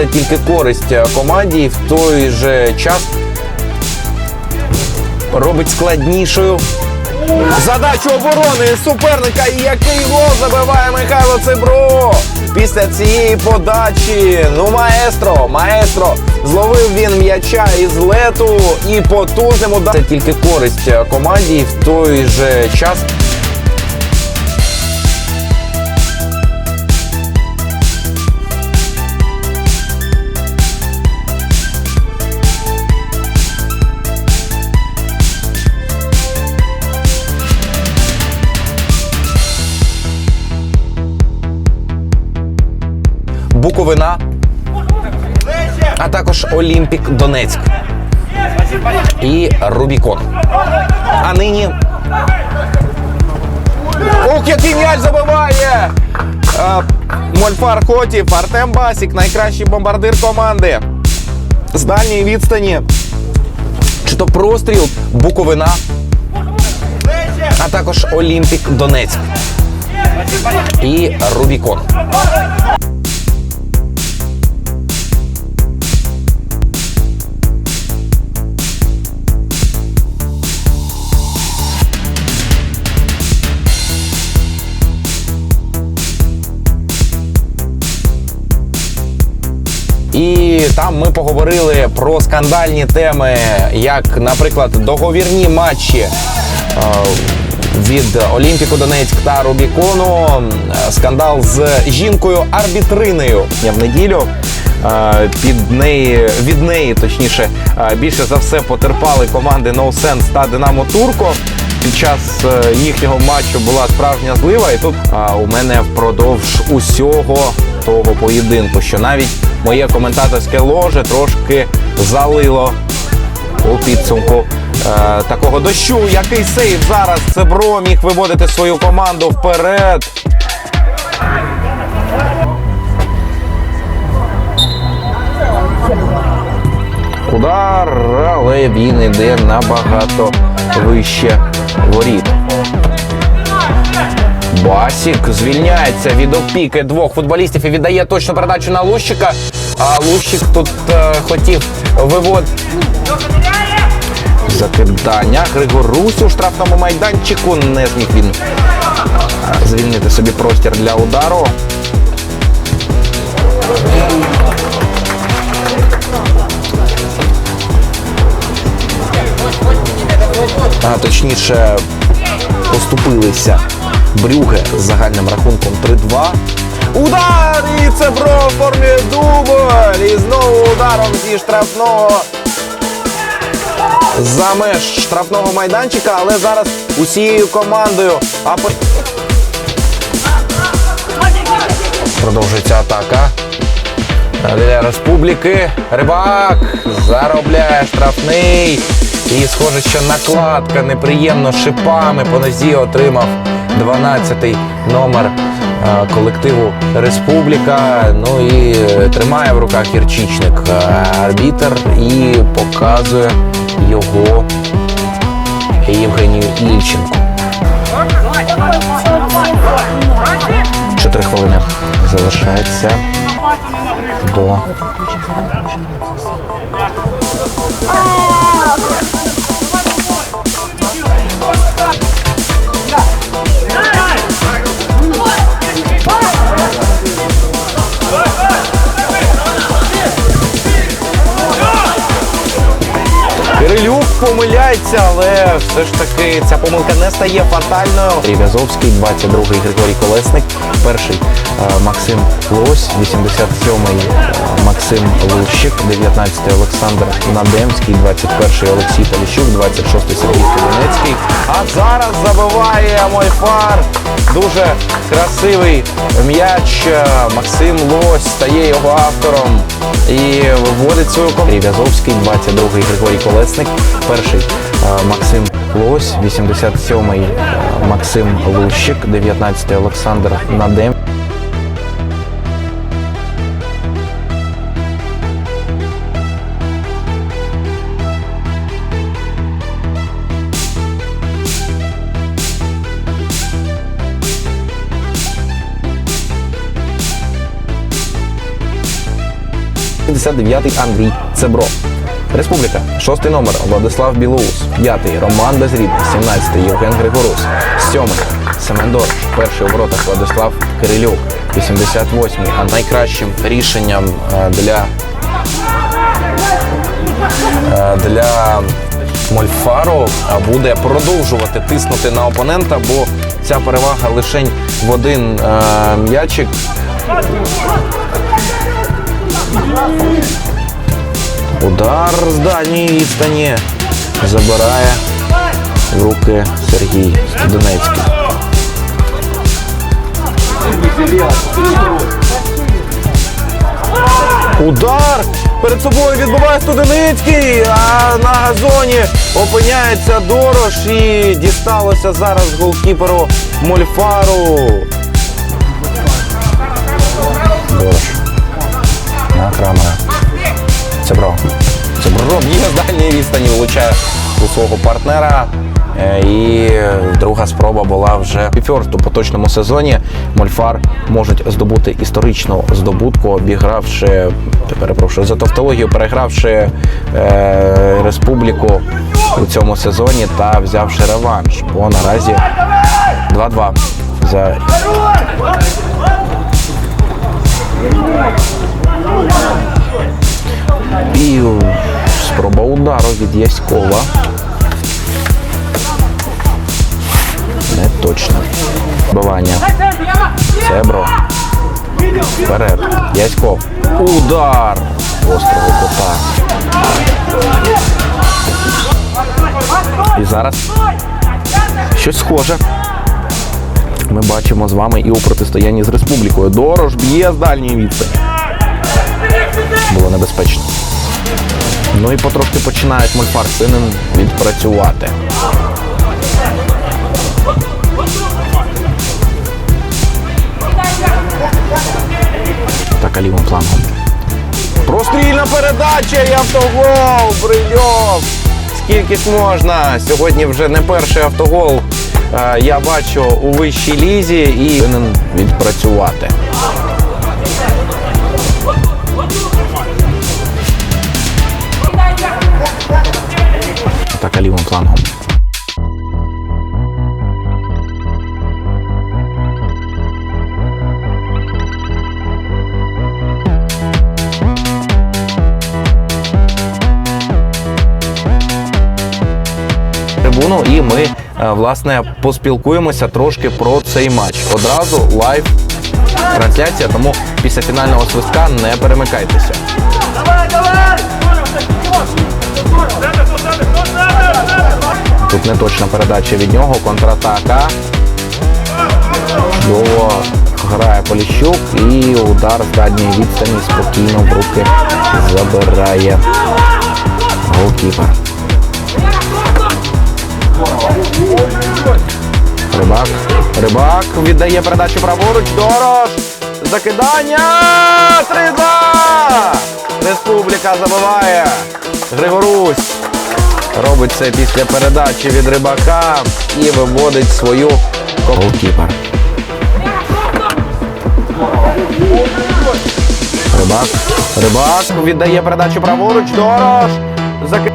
Це тільки користь е, команді і в той же час робить складнішою задачу оборони суперника. І який гол забиває Михайло Цибро. Після цієї подачі. Ну, маестро, маестро. Зловив він м'яча із лету і потужним ударом. Це тільки користь е, команді і в той же час Буковина, а також Олімпік Донецьк і Рубікон. А нині. Ух, який м'яч забиває! Е, Мольфар Хотів, Артем Басік, найкращий бомбардир команди. З дальньої відстані. Чи то простріл Буковина, а також Олімпік Донецьк і Рубікон. Там ми поговорили про скандальні теми, як, наприклад, договірні матчі е, від Олімпіку Донецьк та Рубікону. Скандал з жінкою арбітриною в неділю. Е, Під неї від неї, точніше, е, більше за все потерпали команди No Sense та Динамо Турко. Під час їхнього матчу була справжня злива, і тут у мене впродовж усього того поєдинку, що навіть моє коментаторське ложе трошки залило у підсумку е, такого дощу. Який сейв зараз Цебро міг виводити свою команду вперед. Удар, але він іде набагато вище воріт. Басік звільняється від опіки двох футболістів і віддає точну передачу на Лущика. А Лущик тут е, хотів вивод закидання. Григорусь у штрафному майданчику не зміг він е, звільнити собі простір для удару. а точніше поступилися Брюге з загальним рахунком 3-2. Удар! І це бро оформлює дубль! І знову ударом зі штрафного за меж штрафного майданчика, але зараз усією командою. А Продовжується атака. Для республіки Рибак заробляє штрафний. І схоже, що накладка неприємно шипами по нозі отримав 12-й номер е, колективу Республіка. Ну і е, тримає в руках гірчичник е, арбітер і показує його Євгенію Ільченку. Чотири хвилини залишається до помиляється, але все ж таки ця помилка не стає фатальною. Андрій Вязовський, 22-й Григорій Колесник, перший е, Максим Лось, 87-й е, Максим Лущик, 19-й Олександр Надемський, 21-й Олексій Поліщук, 26-й Сергій Калінецький. А зараз забиває Мойфар. Дуже красивий м'яч. Максим Лось стає його автором і виводить свою команду. Андрій Вязовський, 22-й Григорій Колесник, перший е, Максим Лось, 87-й е, Максим Лущик, 19-й Олександр Надем. 59-й Андрій Цебро. Республіка, шостий номер. Владислав Білоус, п'ятий. Роман Безрідний, 17-й Євген Григорус, сьомий. Семен Дорож, перший у воротах Владислав Кирилюк, 88-й. А найкращим рішенням е, для е, для Мольфару буде продовжувати тиснути на опонента, бо ця перевага лише в один е, м'ячик. Удар з дальньої забирає в руки Сергій Студенецький. Удар! Перед собою відбуває Студеницький, а на газоні опиняється Дорош і дісталося зараз голкіперу Мольфару. На. Цебро. Цебро б'є з дальньої відстані, влучає у свого партнера. Е, І друга спроба була вже у поточному сезоні. Мольфар можуть здобути історичну здобутку, обігравши, перепрошую, за тавтологію, перегравши е, республіку у цьому сезоні та взявши реванш. Бо наразі 2-2 за І спроба удару від Яськова. Не точно. Бивання. Цебро. Вперед. Яськов. Удар. Острого кота. І зараз щось схоже. Ми бачимо з вами і у протистоянні з республікою. Дорож б'є з дальньої відстані. Було небезпечно. Ну і потрошки починають мульфар синен відпрацювати. Так, лівим флангом. Прострільна передача і автогол! Брильов! Скільки ж можна? Сьогодні вже не перший автогол е, я бачу у вищій лізі і повинен відпрацювати. Атака лівим. Трибуну, і ми е, власне поспілкуємося трошки про цей матч. Одразу лайв трансляція, тому після фінального свистка не перемикайтеся. Тут не точна передача від нього, контратака. Чудово грає Поліщук і удар з дальньої відстані спокійно в руки забирає голкіпер. Рибак. Рибак віддає передачу праворуч. Дорош. Закидання. 3-2. Республіка забиває. Григорусь. Робить це після передачі від рибака і виводить свою голкіпер. Рибак. Рибак віддає передачу праворуч. Дорож. Заки...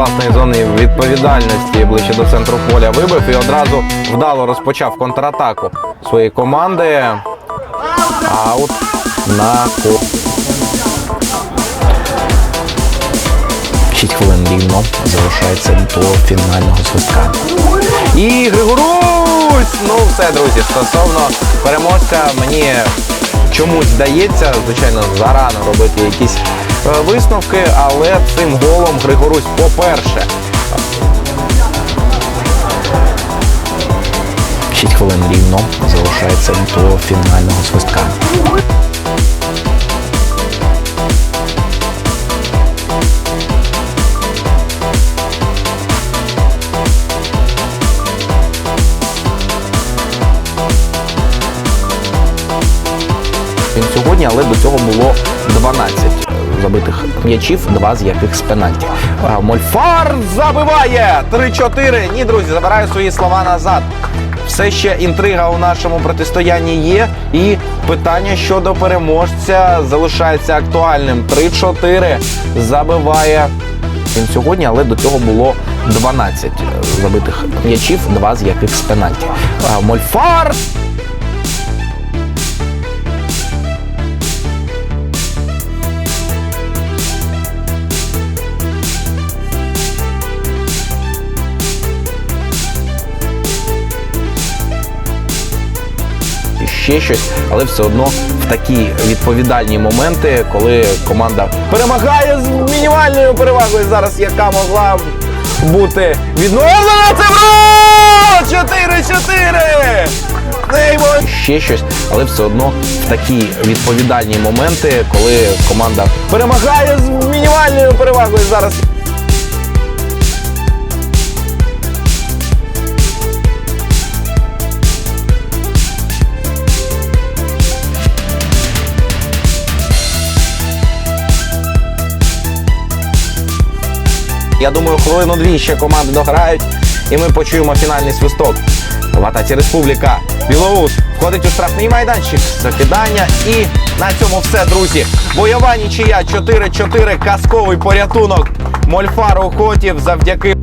власної зони відповідальності ближче до центру поля вибив і одразу вдало розпочав контратаку своєї команди. Аут на ко. 6 хвилин рівно залишається до фінального свистка. І Григорусь! Ну все, друзі, стосовно переможця, мені чомусь здається, звичайно, зарано робити якісь висновки, але цим голом Григорусь, по-перше, 6 хвилин рівно залишається до фінального свистка. він сьогодні, але до цього було 12 забитих м'ячів, два з яких з пенальті. Мольфар забиває 3-4. Ні, друзі, забираю свої слова назад. Все ще інтрига у нашому протистоянні є, і питання щодо переможця залишається актуальним. 3-4 забиває він сьогодні, але до цього було 12 забитих м'ячів, два з яких з пенальті. Мольфар ще щось, але все одно в такі відповідальні моменти, коли команда перемагає з мінімальною перевагою. Зараз яка могла бути відновлена це бро! 4-4! Ще щось, але все одно в такі відповідальні моменти, коли команда перемагає з мінімальною перевагою. Зараз Я думаю, хвилину-дві ще команди дограють, і ми почуємо фінальний свисток. В атаці Республіка. Білоус входить у штрафний майданчик. Закидання. І на цьому все, друзі. Бойова нічия 4-4. Казковий порятунок. Мольфару Хотів завдяки.